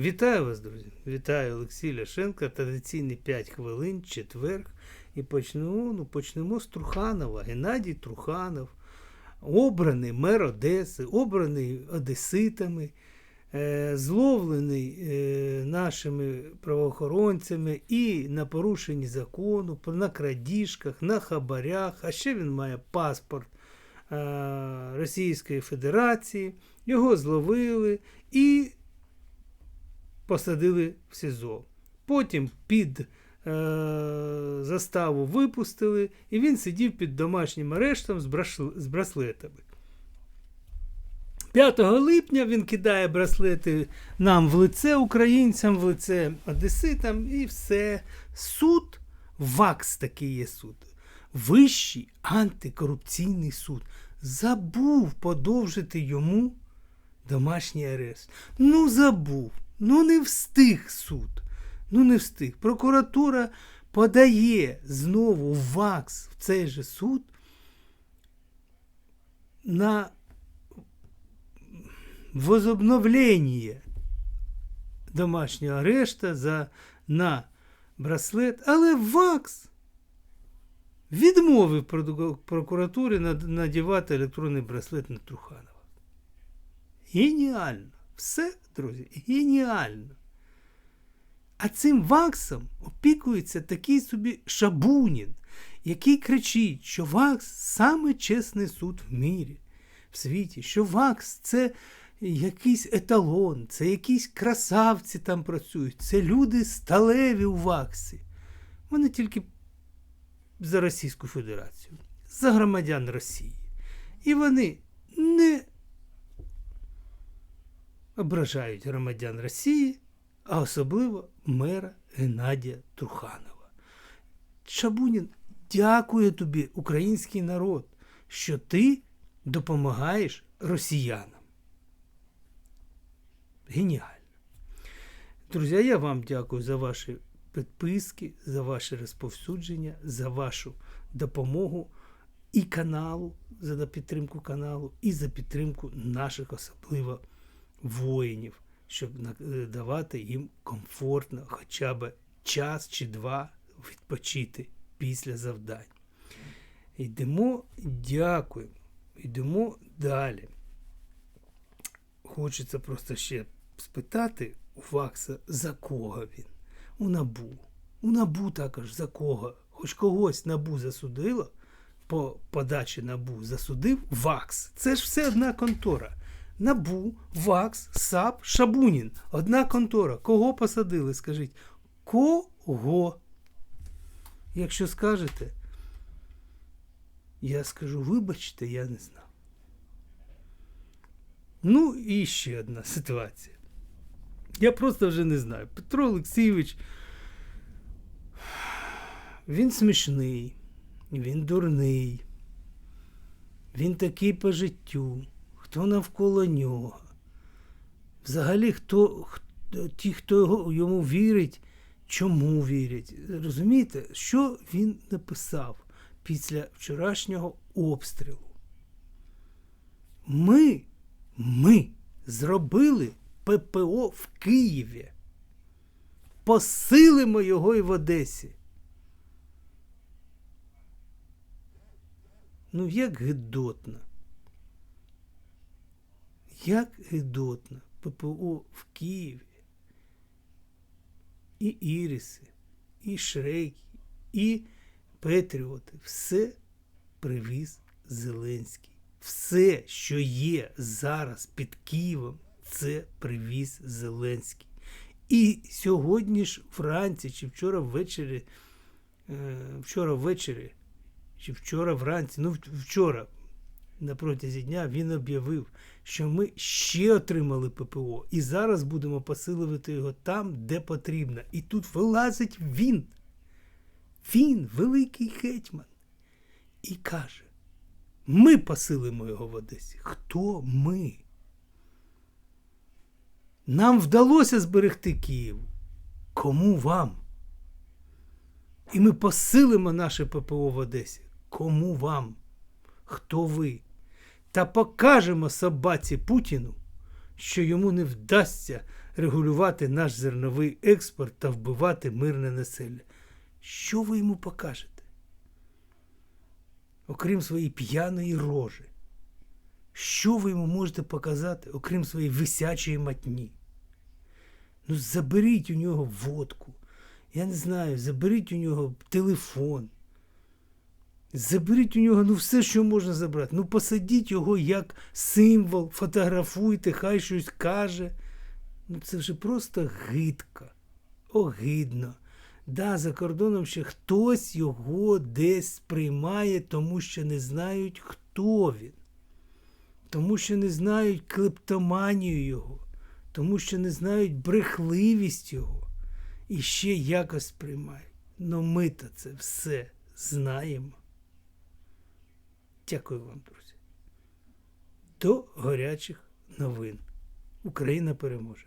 Вітаю вас, друзі! Вітаю Олексій Ляшенко. Традиційні 5 хвилин, четверг. І почнемо, ну, почнемо з Труханова. Геннадій Труханов, обраний мер Одеси, обраний одеситами, е, зловлений е, нашими правоохоронцями і на порушенні закону, на крадіжках, на хабарях, а ще він має паспорт е, Російської Федерації. Його зловили і посадили в СІЗО. Потім під е, заставу випустили, і він сидів під домашнім арештом з, брашл- з браслетами. 5 липня він кидає браслети нам в лице, українцям, в лице одеситам, і все. Суд, ВАКС такий є суд. Вищий антикорупційний суд забув подовжити йому домашній арест. Ну, забув. Ну, не встиг суд. Ну, не встиг. Прокуратура подає знову в ВАКС в цей же суд на возобновлення домашнього ареста за, на браслет, але ВАКС відмовив прокуратурі надівати електронний браслет на Труханова. Геніально. Все, друзі, геніально. А цим ваксом опікується такий собі Шабунін, який кричить, що ВАКС саме чесний суд в мірі, в світі, що ВАКС це якийсь еталон, це якісь красавці там працюють, це люди сталеві у ВАКСі. Вони тільки за Російську Федерацію, за громадян Росії. І вони не ображають громадян Росії, а особливо мера Геннадія Труханова. Шабунін, дякує тобі, український народ, що ти допомагаєш росіянам. Геніально. Друзі, я вам дякую за ваші підписки, за ваше розповсюдження, за вашу допомогу і каналу, за підтримку каналу, і за підтримку наших особливо воїнів, щоб е, давати їм комфортно хоча б час чи два відпочити після завдань. Йдемо, дякуємо. Йдемо далі. Хочеться просто ще спитати у Вакса, за кого він? У Набу. У Набу також за кого? Хоч когось Набу засудило, по подачі Набу засудив Вакс. Це ж все одна контора. Набу, Вакс, САП, Шабунін. Одна контора. Кого посадили? Скажіть. Кого? Якщо скажете, я скажу, вибачте, я не знав. Ну і ще одна ситуація. Я просто вже не знаю. Петро Олексійович, він смішний, він дурний, він такий по життю, хто навколо нього. Взагалі, хто, хто ті, хто його, йому вірить, чому вірять. Розумієте, що він написав після вчорашнього обстрілу? Ми, ми зробили ППО в Києві. Посилимо його і в Одесі. Ну, як гидотно. Як гидотно. ППО в Києві. І Іріси, і Шрейки, і Петріоти. Все привіз Зеленський. Все, що є зараз під Києвом, це привіз Зеленський. І сьогодні ж вранці, чи вчора ввечері, е, вчора ввечері, чи вчора вранці, ну вчора на протязі дня він об'явив, що ми ще отримали ППО, і зараз будемо посилювати його там, де потрібно. І тут вилазить він. Він, великий гетьман, і каже: ми посилимо його в Одесі. Хто ми? Нам вдалося зберегти Київ. Кому вам? І ми посилимо наше ППО в Одесі. Кому вам? Хто ви? Та покажемо собаці Путіну, що йому не вдасться регулювати наш зерновий експорт та вбивати мирне населення. Що ви йому покажете? Окрім своєї п'яної рожі. Що ви йому можете показати, окрім своєї висячої матні? Ну, заберіть у нього водку. Я не знаю, заберіть у нього телефон. Заберіть у нього ну все, що можна забрати. Ну посадіть його як символ, фотографуйте, хай щось каже. Ну це вже просто гидко, огидно. Да, за кордоном ще хтось його десь сприймає, тому що не знають, хто він. Тому що не знають клептоманію його, тому що не знають брехливість його і ще якось сприймають. Ну ми-то це все знаємо. Дякую вам, друзі. До гарячих новин. Україна переможе.